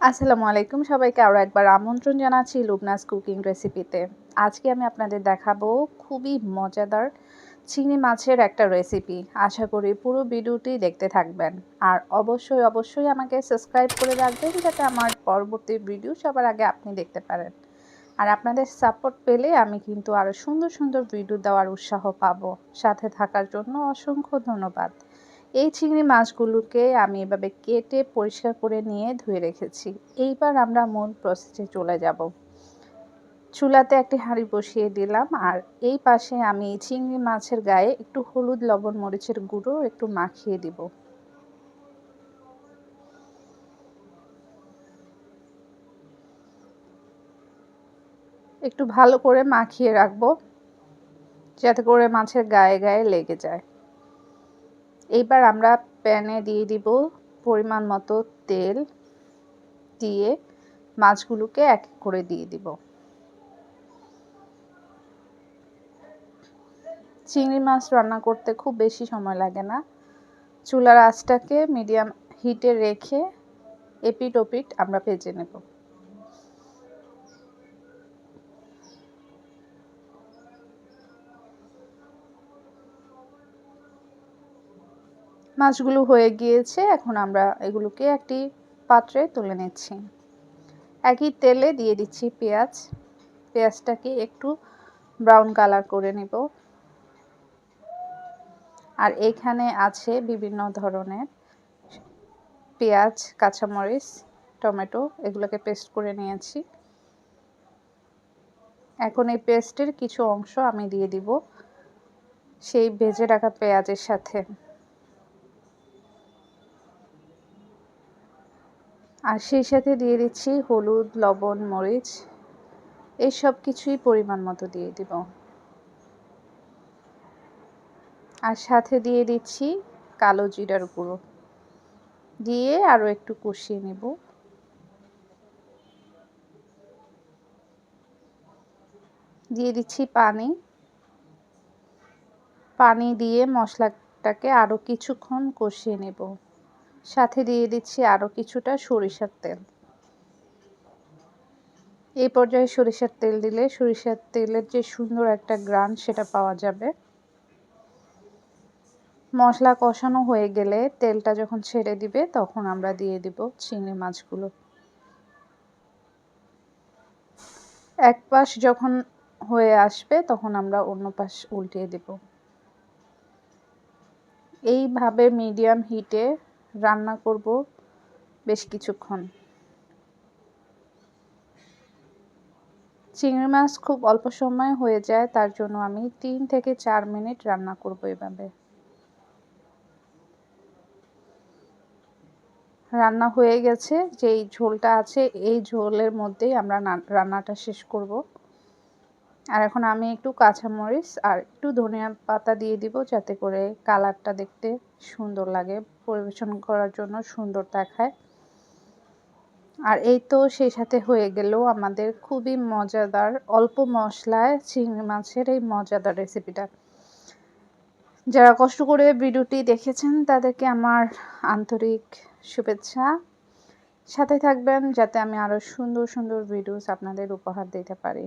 আসসালামু আলাইকুম সবাইকে। আরও একবার আমন্ত্রণ জানাচ্ছি লুবনাস কুকিং রেসিপিতে। আজকে আমি আপনাদের দেখাবো খুবই মজাদার চিংড়ি মাছের একটা রেসিপি। আশা করি পুরো ভিডিওটি দেখতে থাকবেন। আর অবশ্যই অবশ্যই আমাকে সাবস্ক্রাইব করে রাখবেন যাতে আমার পরবর্তী ভিডিও সবার আগে আপনি দেখতে পারেন। আর আপনাদের সাপোর্ট পেলে আমি কিন্তু আরও সুন্দর সুন্দর ভিডিও দেওয়ার উৎসাহ পাবো। সাথে থাকার জন্য অসংখ্য ধন্যবাদ। এই চিংড়ি মাছগুলোকে আমি এভাবে কেটে পরিষ্কার করে নিয়ে ধুয়ে রেখেছি। এইবার আমরা মূল প্রসেসে চলে যাব। চুলাতে একটি হাঁড়ি বসিয়ে দিলাম আর এই পাশে আমি চিংড়ি মাছের গায়ে একটু হলুদ লবণ মরিচের গুঁড়ো একটু মাখিয়ে দিব। একটু ভালো করে মাখিয়ে রাখব, যাতে করে মাছের গায়ে গায়ে লেগে যায়। এইবার আমরা প্যানে দিয়ে দিব পরিমাণ মতো তেল দিয়ে মাছগুলোকে এক করে দিয়ে দিব। চিংড়ি মাছ রান্না করতে খুব বেশি সময় লাগে না। চুলার আঁচটাকে মিডিয়াম হিটে রেখে এপিট ওপিট আমরা ভেজে নেব। মাছগুলো হয়ে গিয়েছে, এখন আমরা এগুলোকে একটি পাত্রে তুলে নিচ্ছি। একই তেলে দিয়ে দিচ্ছি পেঁয়াজ। পেঁয়াজটাকে একটু ব্রাউন কালার করে নেব। আর এখানে আছে বিভিন্ন ধরনের পেঁয়াজ, কাঁচামরিচ, টমেটো, এগুলোকে পেস্ট করে নিয়েছি। এখন এই পেস্টের কিছু অংশ আমি দিয়ে দিব সেই ভেজে রাখা পেঁয়াজের সাথে। আর সেই সাথে দিয়ে দিচ্ছি হলুদ, লবণ, মরিচ। এই সব কিছুই পরিমাণ মতো দিয়ে দিব। আর সাথে দিয়ে দিচ্ছি কালো জিরার গুঁড়ো। দিয়ে আরও একটু কষিয়ে নেব। দিয়ে দিচ্ছি পানি। পানি দিয়ে মশলাটাকে আরও কিছুক্ষণ কষিয়ে নেব। সাথে দিয়ে দিচ্ছি আরও কিছুটা সরিষার তেল। এই পর্যায়ে সরিষার তেল দিলে সরিষার তেলের যে সুন্দর একটা গ্রান সেটা পাওয়া যাবে। মশলা কষানো হয়ে গেলে তেলটা যখন ছেড়ে দিবে তখন আমরা দিয়ে দিব চিংড়ি মাছগুলো। এক পাশ যখন হয়ে আসবে তখন আমরা অন্য পাশ উল্টিয়ে দেব। এইভাবে মিডিয়াম হিটে রান্না করব বেশ কিছুক্ষণ। চিংড়ি মাছ খুব অল্প সময় হয়ে যায়, তার জন্য আমি তিন থেকে চার মিনিট রান্না করব এভাবে। রান্না হয়ে গেছে, যেই ঝোলটা আছে, এই ঝোলের মধ্যেই আমরা রান্নাটা শেষ করব। আর এখন আমি একটু কাঁচামরিচ আর একটু ধনিয়া পাতা দিয়ে দিব যাতে করে কালারটা দেখতে সুন্দর লাগে, পরিবেশন করার জন্য সুন্দর দেখায়। আর এই তো সেই সাথে হয়ে গেল আমাদের খুবই মজাদার অল্প মশলায় চিংড়ি মাছের এই মজাদার রেসিপিটা যারা কষ্ট করে ভিডিওটি দেখেছেন, তাদেরকে আমার আন্তরিক শুভেচ্ছা। সাথে থাকবেন যাতে আমি আরও সুন্দর সুন্দর ভিডিওস আপনাদের উপহার দিতে পারি।